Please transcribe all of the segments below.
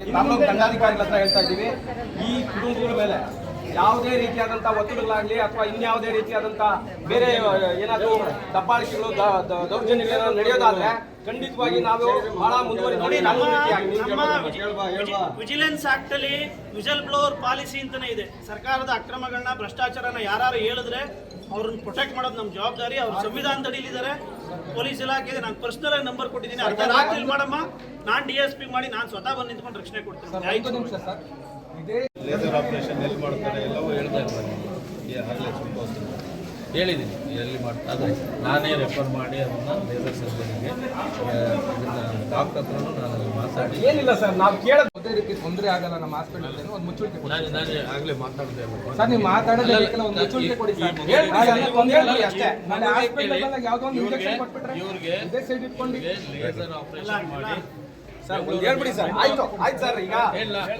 ತಾಲೂಕು ದಂಡಾಧಿಕಾರಿಗಳ ಹತ್ರ ಹೇಳ್ತಾ ಇದ್ದೀವಿ. ಈ ಕುಟುಂಬಗಳ ಮೇಲೆ ಯಾವುದೇ ರೀತಿಯಾದಂತಹ ಒತ್ತಡಗಳಾಗಲಿ ಅಥವಾ ಇನ್ಯಾವುದೇ ರೀತಿಯಾದಂತಹ ಬೇರೆ ಏನಾದರೂ ದಬ್ಬಾಳಿಕೆಗಳು ದೌರ್ಜನ್ಯಗಳು ನಡೆಯೋದಾದ್ರೆ ಖಂಡಿತವಾಗಿ ನಾವು ಬಹಳ ಮುಂದುವರಿದು. ವಿಜಿಲೆನ್ಸ್ ಆಕ್ಟ್ ಅಲ್ಲಿ ವಿಜಲ್ ಬ್ಲೋವರ್ ಪಾಲಿಸಿ ಅಂತಾನೇ ಇದೆ. ಸರ್ಕಾರದ ಅಕ್ರಮಗಳನ್ನ ಭ್ರಷ್ಟಾಚಾರನ ಯಾರು ಹೇಳಿದ್ರೆ ಅವ್ರನ್ನ ಪ್ರೊಟೆಕ್ಟ್ ಮಾಡೋದು ನಮ್ಮ ಜವಾಬ್ದಾರಿ. ಅವ್ರ ಸಂವಿಧಾನದ ಅಡಿಲಿದ್ದಾರೆ ಪೊಲೀಸ್ ಇಲಾಖೆ ನಾನು ಪರ್ಸನಲ್ ಆಗಿ ನಂಬರ್ ಕೊಟ್ಟಿದ್ದೀನಿ. ಅರ್ಧ ರಾತ್ರಿ ಮಾಡಮ್ಮ ನಾನು ಡಿ ಎಸ್ ಪಿ ಮಾಡಿ ನಾನು ಸ್ವತಃ ಬಂದು ನಿಂತ್ಕೊಂಡು ರಕ್ಷಣೆ ಕೊಡ್ತೀನಿ. ಆಯ್ತು. ಲೇಸರ್ ಆಪರೇಷನ್ ಎಲ್ಲಿ ಮಾಡ್ತಾರೆ ಎಲ್ಲವೂ ಹೇಳ್ತಾ ಇರ್ತಾರೆ ಈ ಆಗಲೇ ತುಂಬ ಹೇಳಿದ್ದೀನಿ ಎಲ್ಲಿ ಮಾಡ್ತಾರೆ. ನಾನೇ ರೆಫರ್ ಮಾಡಿ ಅದನ್ನು ಲೇಸರ್ ಸರ್ಜರಿಗೆ ಡಾಕ್ಟರ್ ಹತ್ರನೂ ನಾನು ಅಲ್ಲಿ ಮಾತಾಡಿ. ಏನಿಲ್ಲ ಸರ್ ನಾವು ಕೇಳೋದು ರೀತಿ ತೊಂದರೆ ಆಗಲ್ಲ ನಮ್ಮ ಹಾಸ್ಪಿಟಲ್ ಒಂದು ಮುಚ್ಚುಳಿಕೆ ಕೊಡಿ. ನಾನು ನಾನು ಆಗಲೇ ಮಾತಾಡಿದೆ ಸರ್ ನೀವು ಮಾತಾಡೋದು ಒಂದು ಮುಚ್ಚುಳಿಕೆ ಕೊಡಿ ಸರ್. ಹೇಳ್ಬಿಡಿ ಅಷ್ಟೇ. ನಾಳೆ ಹಾಸ್ಪಿಟಲ್ ಯಾವುದೋ ಒಂದು ಇಂಜೆಕ್ಷನ್ ಕೊಟ್ಬಿಟ್ರೆ ಇವ್ರಿಗೆ ಇದೇ ಸೈಡ್ ಇಟ್ಕೊಂಡು ಲೇಸರ್ ಆಪರೇಷನ್ ಮಾಡಿ. ಸರ್ ಒಂದು ಹೇಳ್ಬಿಡಿ ಸರ್. ಆಯ್ತು ಆಯ್ತು ಸರ್ ಈಗ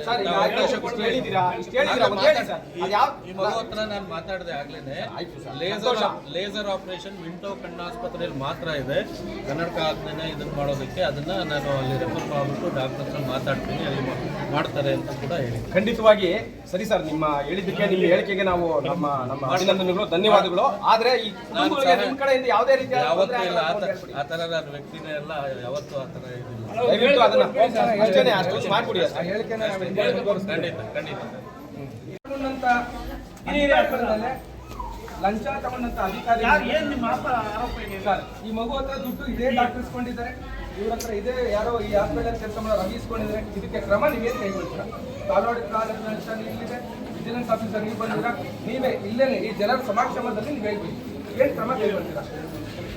ಸರ್ ಈಗ ನಾವು ಹೇಳಿದೀರಾ ಕೊಡ್ತೀವಿ. ಹೇಳಿದ್ದೀರಾ? ಇಷ್ಟು ಹೇಳಿದ್ದೀರಾ? ಒಂದು ಹೇಳಿ ಸರ್. ಅದು ಯಾವ ಈ ಹತ್ರ ನಾನು ಮಾತಾಡಿದೆ ಆಗ್ಲೇನೆ. ಲೇಸರ್. ಲೇಸರ್ ಆಪರೇಷನ್ ವಿಂಟೋ ಕಣ್ಣಾಸ್ಪತ್ರೆಯಲ್ಲಿ ಮಾತ್ರ ಇದೆ. ಕನ್ನಡಕ ಆದ್ಮೇಲೆ ಇದನ್ನ ಮಾಡೋದಕ್ಕೆ ಅದನ್ನ ನಾನು ಅಲ್ಲಿ ರೆಫರ್ ಮಾಡ್ಬಿಟ್ಟು ಡಾಕ್ಟರ್ ಹತ್ರ ಮಾತಾಡ್ತೀನಿ ಅಲ್ಲಿ ಮಾಡ್ತಾರೆ ಅಂತ ಕೂಡ ಹೇಳಿ ಖಂಡಿತವಾಗಿ ಸರಿ ಸರ್ ನಿಮ್ಮ ಹೇಳಿದ್ದಕ್ಕೆ ನಿಮ್ಮ ಹೇಳಿಕೆಗೆ ನಾವು ನಮ್ಮ ನಮ್ಮ ಅಭಿನಂದನೆಗಳು ಧನ್ಯವಾದಗಳು. ಆದ್ರೆ ಈ ಕುಟುಂಬಗಳಿಗೆ ನಿಮ್ಮ ಕಡೆಯಿಂದ ಯಾವುದೇ ರೀತಿಯ ಯಾವತ್ತೂ ಇಲ್ಲ. ಆ ಥರ ಆ ಥರದ ವ್ಯಕ್ತಿನೇ ಎಲ್ಲ ಯಾವತ್ತೂ ಆ ಥರ ಇದಿಲ್ಲ ದಯವಿಟ್ಟು ಅದನ್ನ ಅಷ್ಟೇನೆ ಅಷ್ಟೊಂದು ಮಾಡ್ಬಿಡಿ ಅಷ್ಟೇ. ಹೇಳಿಕೆನ. ಖಂಡಿತ ಖಂಡಿತ. ಲಂಚ ತಗೊಂಡಂತ ಅಧಿಕಾರಿ ಯಾರು ಏನ್ ನಿಮ್ಮ ಆಪ- ಆರೋಪ ಏನಿದೆ ಸರ್ ಈ ಮಗು ಹತ್ರ ದುಡ್ಡು ಇದೇ ಡಾಕ್ಟರ್ ಇಸ್ಕೊಂಡಿದ್ದಾರೆ ಇವ್ರ ಹತ್ರ ಇದೇ ಯಾರೋ ಈ ಹಾಸ್ಪಿಟಲ್ ಕೆಲಸ ಮಾಡೋ ರವಿ ಇಸ್ಕೊಂಡಿದ್ದಾರೆ. ಇದಕ್ಕೆ ಕ್ರಮ ನೀವೇನು ಕೈಗೊಳ್ತೀರಾ ತಾಲೂಕು ಇಲ್ಲಿದೆ. ವಿಜಿಲೆನ್ಸ್ ಆಫೀಸರ್ ನೀವು ಬಂದಿರಾ ನೀವೇ ಇಲ್ಲೇನೆ ಈ ಜನರ ಸಮಾಕ್ಷಮದಲ್ಲಿ ನೀವು ಹೇಳ್ಬೇಕು ಏನು ಕ್ರಮ ಕೈಗೊಳ್ತೀರಾ?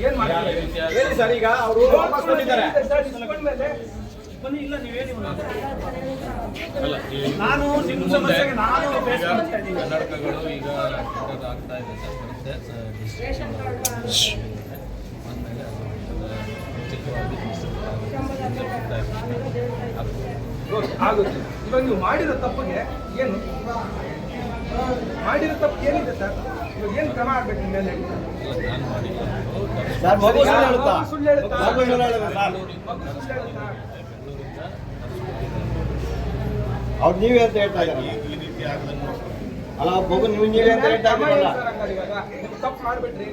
ಏನ್ ಮಾಡ್ತೀರಾ? ಹೇಳಿ ಸರ್ ಈಗ ಅವರು ವಾಪಸ್ ಕೊಟ್ಟಿದ್ದಾರೆ ಸರ್, ಇಸ್ಕೊಂಡ್ಮೇಲೆ ಬನ್ನಿ ಇಲ್ಲ ನೀವೇನು ನಾನು ನಿಮ್ಮ ಸಮಸ್ಯೆಗೆ ನಾನು ಫೇಸ್ ಈಗ ಮಾಡ್ತಾ ಇದ್ದೀನಿ. ಕನ್ನಡಕಗಳು ಈಗ ಇದೆ ಸರ್ ಬರುತ್ತೆ ಆಗುತ್ತೆ. ಇವಾಗ ನೀವು ಮಾಡಿರೋ ತಪ್ಪಿಗೆ ಏನು? ಮಾಡಿರೋ ತಪ್ಪು ಏನಿದೆ ಸರ್? ಇವಾಗ ಏನು ಕ್ರಮ ಆಗ್ಬೇಕು ನಿಮ್ಮ ಮೇಲೆ? ಸುಳ್ಳು ಹೇಳುತ್ತಾ? ಅವ್ರು ನೀವೇ ಅಂತ ಹೇಳ್ತಾ ಇದ್ದಾರೆ. ಈ ರೀತಿ ಆಗದನ್ನು ಅಲ್ಲ ಮಗು ನೀವು ನೀವೇ ಅಂತ ಹೇಳ್ತಾ ಇದ್ದೀರಲ್ಲ. ತಪ್ಪು ಮಾಡ್ಬಿಟ್ರಿ.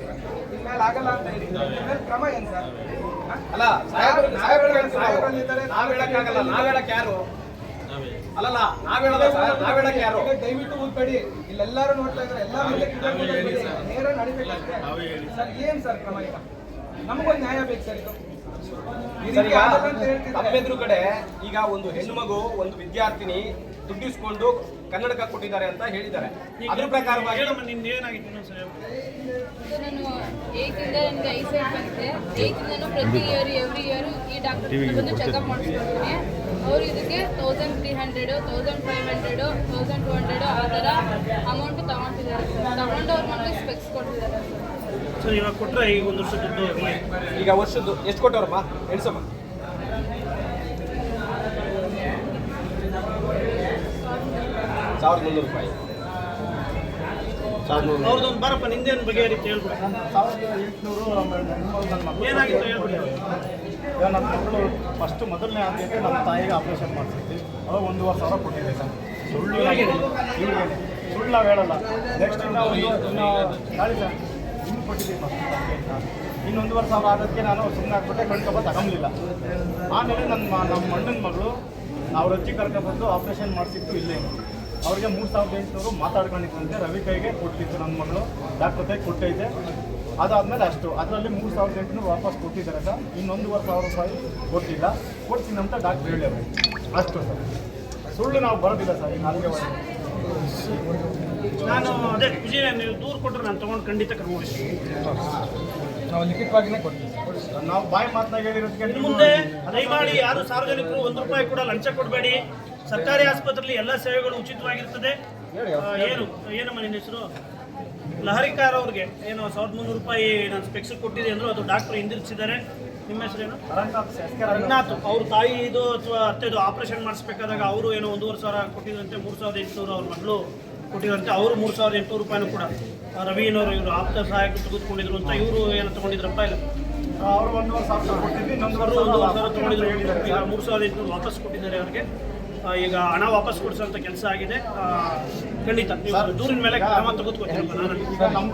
ಇನ್ಮೇಲೆ ಆಗಲ್ಲ ಅಂತ ಹೇಳಿ. ಇದ್ರ ಕ್ರಮ ಏನು ಸರ್? ಅಲ್ಲ ಸಾಹೇಬ್ರು ಸಾಹೇಬ್ರು ಹೇಳ್ತಾರೆ ನಾವು. ಹೇಳಕ್ಕಾಗಲ್ಲ ನಾವ್ ಹೇಳಕ್ ಯಾರು? ಅಲ್ಲಲ್ಲ ನಾವ್ ಹೇಳೋದ ಸರ್ ನಾವ್ ಹೇಳಕ್ ಯಾರು? ದಯವಿಟ್ಟು ಉಳ್ಬೇಡಿ ಇಲ್ಲೆಲ್ಲಾರು ನೋಡ್ತಾ ಇದ್ದಾರೆ. ಎಲ್ಲಾ. ನೇರ ನಡಿಬೇಕಷ್ಟೇ. ಸರ್. ಏನ್ ಸರ್ ಕ್ರಮ ಈಗ? ನಮಗೊಂದು ನ್ಯಾಯ ಬೇಕು ಸರ್ ಇದು. ಈ ಸರ್ ರೀತಿ ಈಗ ಆಗಲ್ಲ ಅಂತ ಹೇಳ್ತಿದ್ದಾರೆ. ತಮ್ಮೆದುರು ಕಡೆ ಈಗ ಒಂದು ಹೆಣ್ಣು ಮಗು ಒಂದು ವಿದ್ಯಾರ್ಥಿನಿ ದುಡ್ಡಿಸ್ಕೊಂಡು ಕನ್ನಡಕ ಕೊಟ್ಟಿದ್ದಾರೆ ಅಂತ ಹೇಳಿದ್ದಾರೆ. ಅದ್ರ ಪ್ರಕಾರವಾಗಿ. ನಾನು ಏಕಿಂದ ನನಗೆ ಬಂದಿದೆ. ಪ್ರತಿ ಇಯರ್ ಎವ್ರಿ ಇಯರ್ ಈ ಡಾಕ್ಟರ್ ಬಂದು ಚೆಕಪ್ ಅವರು ಇದಕ್ಕೆ thousand three hundred thousand five hundred thousand two hundred ಆ ಥರ ಅಮೌಂಟ್ ತೊಗೊತಿದ್ದಾರೆ ಸರ್ ತಗೊಂಡು ಅವ್ರ ಸ್ಪೆಕ್ಸ್ ಕೊಟ್ಟಿದ್ದಾರೆ ಸರ್ ಸರ್ ಇವಾಗ ಕೊಟ್ಟರೆ ಈಗ ಒಂದು ವರ್ಷ ದುಡ್ಡು. ಈಗ ವರ್ಷದ್ದು ಎಷ್ಟು ಕೊಟ್ಟವ್ರಮ್ಮ? ಎಣ್ಸಮ್ಮ ಸಾವಿರದ ಮುನ್ನೂರು ರೂಪಾಯಿ ಅವ್ರದ್ದೊಂದು ಬರಪ್ಪ ನಿಂದೇನು ಬಗೆಹರಿತು ಹೇಳ್ಬಿಡು ಸಾವಿರದ ಎಂಟುನೂರು ಏನಾಗಿತ್ತು ಹೇಳ್ಬಿಡಿ. ಈಗ ನನ್ನ ಮಗಳು ಫಸ್ಟ್ ಮೊದಲನೇ ಆದ್ಯತೆ ನಮ್ಮ ತಾಯಿಗೆ ಆಪರೇಷನ್ ಮಾಡಿಸಿದ್ವಿ ಅವಾಗ ಒಂದೂವರೆ ಸಾವಿರ ಕೊಟ್ಟಿದ್ದೆ ಸರ್. ಸುಳ್ಳು ಸುಳ್ಳು ನಾವು ಹೇಳಲ್ಲ. ನೆಕ್ಸ್ಟ್ ಇನ್ನು ಒಂದು ಇನ್ನು ಸರ್ ಇನ್ನು ಕೊಟ್ಟಿದ್ದೀವಿ ಫಸ್ಟ್ ಇನ್ನೊಂದುವರೆ ಸಾವಿರ ಆದಕ್ಕೆ ನಾನು ಸುಮ್ಮನೆ ಹಾಕ್ಬಿಟ್ಟೆ ಕಣ್ಕಪ್ಪ ತಗೊಂಬಲಿಲ್ಲ ಆಮೇಲೆ ನನ್ನ ಮ- ನಮ್ಮ ಅಣ್ಣನ ಮಗಳು ಅವ್ರ ಅಜ್ಜಿ ಕರ್ಕೊಬಂದು ಆಪರೇಷನ್ ಮಾಡಿಸಿದ್ದು ಇಲ್ಲೇ. ಅವ್ರಿಗೆ ಮೂರು ಸಾವಿರದ ಎಂಟುನೂರು ಮಾತಾಡ್ಕೊಂಡಿದ್ದಂತೆ ರವಿ ಕೈಗೆ ಕೊಟ್ಟಿತ್ತು ನನ್ನ ಮಗಳು. ಡಾಕ್ಟರ್ ಕೈ ಕೊಟ್ಟೈತೆ. ಅದಾದಮೇಲೆ ಅಷ್ಟು. ಅದರಲ್ಲಿ ಮೂರು ಸಾವಿರದ ಎಂಟುನೂರು ವಾಪಸ್ ಕೊಟ್ಟಿದ್ದಾರೆ ಸರ್. ಇನ್ನೊಂದುವರೆ ಸಾವಿರ ರೂಪಾಯಿ ಕೊಟ್ಟಿಲ್ಲ. ಕೊಡ್ತೀನಿ ಅಂತ ಡಾಕ್ಟರ್ ಹೇಳಿದ್ರು. ಅಷ್ಟು ಸರ್. ಸುಳ್ಳು ನಾವು ಬರೋದಿಲ್ಲ ಸರ್. ಈ ನಾಲ್ಕೇ ವರ್ಷ. ನಾನು ಅದೇ ವಿಜಯ ನೀವು ದೂರು ಕೊಟ್ಟರೆ ನಾನು ತೊಗೊಂಡು ಖಂಡಿತ ಕ್ರಮ ನಾವು ಲಿಖಿತವಾಗಿನೇ ಕೊಡ್ತೀವಿ ನಾವು ಬಾಯಿ ಮಾತನಾಡಿರೋದಕ್ಕೆ ಮುಂದೆ ದಯಮಾಡಿ ಯಾರು ಸಾರ್ವಜನಿಕರು ಒಂದು ರೂಪಾಯಿ ಕೂಡ ಲಂಚ ಕೊಡಬೇಡಿ. ಸರ್ಕಾರಿ ಆಸ್ಪತ್ರೆಯಲ್ಲಿ ಎಲ್ಲ ಸೇವೆಗಳು ಉಚಿತವಾಗಿರ್ತದೆ ಏನು ಏನಮ್ಮ ನಿನ್ನ ಹೆಸರು? ಲಹರಿಕಾರ್ ಅವ್ರಿಗೆ. ಏನು ಸಾವಿರದ ಮುನ್ನೂರು ರೂಪಾಯಿ ನಾನು ಸ್ಪೆಕ್ಸ್ ಕೊಟ್ಟಿದೆ ಅಂದ್ರು ಅದು ಡಾಕ್ಟರ್ ಹಿಂದಿರಿಸಿದ್ದಾರೆ. ನಿಮ್ಮ ಹೆಸರೇನು ರಂಗನಾಥ್ ಅವ್ರ. ತಾಯಿ ಇದು ಅಥವಾ ಅತ್ತೆದು ಆಪರೇಷನ್ ಮಾಡಿಸ್ಬೇಕಾದಾಗ ಅವರು ಏನೋ ಒಂದೂವರೆ ಸಾವಿರ ಕೊಟ್ಟಿದ್ರಂತೆ ಮೂರು ಸಾವಿರದ ಎಂಟುನೂರು ಅವ್ರ ಮಗಳು ಕೊಟ್ಟಿದ್ರಂತೆ ಅವರು ಮೂರು ಸಾವಿರದ ಎಂಟುನೂರು ರೂಪಾಯಿನೂ ಕೂಡ. ರವೀನವರು ಇವರು ಆಪ್ತ ಸಹಾಯಕ ತೆಗೆದುಕೊಂಡಿದ್ರು ಅಂತ ಇವರು ಏನು ತೊಗೊಂಡಿದ್ರಪ್ಪ ಇಲ್ಲ ಅವರು ಒಂದೂವರೆ ಸಾವಿರ ಕೊಟ್ಟಿದ್ವಿ ಇನ್ನೊಂದು ಒಂದೂವರೆ ಸಾವಿರ ತೊಗೊಂಡಿದ್ರು. ಮೂರು ಸಾವಿರದ ಎಂಟುನೂರು ವಾಪಸ್ ಕೊಟ್ಟಿದ್ದಾರೆ ಅವ್ರಿಗೆ. ಈಗ ಹಣ ವಾಪಸ್ ಕೊಡಿಸೋಂಥ ಕೆಲಸ ಆಗಿದೆ. ಖಂಡಿತ. ನೀವು ದೂರಿನ ಮೇಲೆ ಕ್ರಮ ತೆಗೆದುಕೊತೀರಪ್ಪ ನಾನು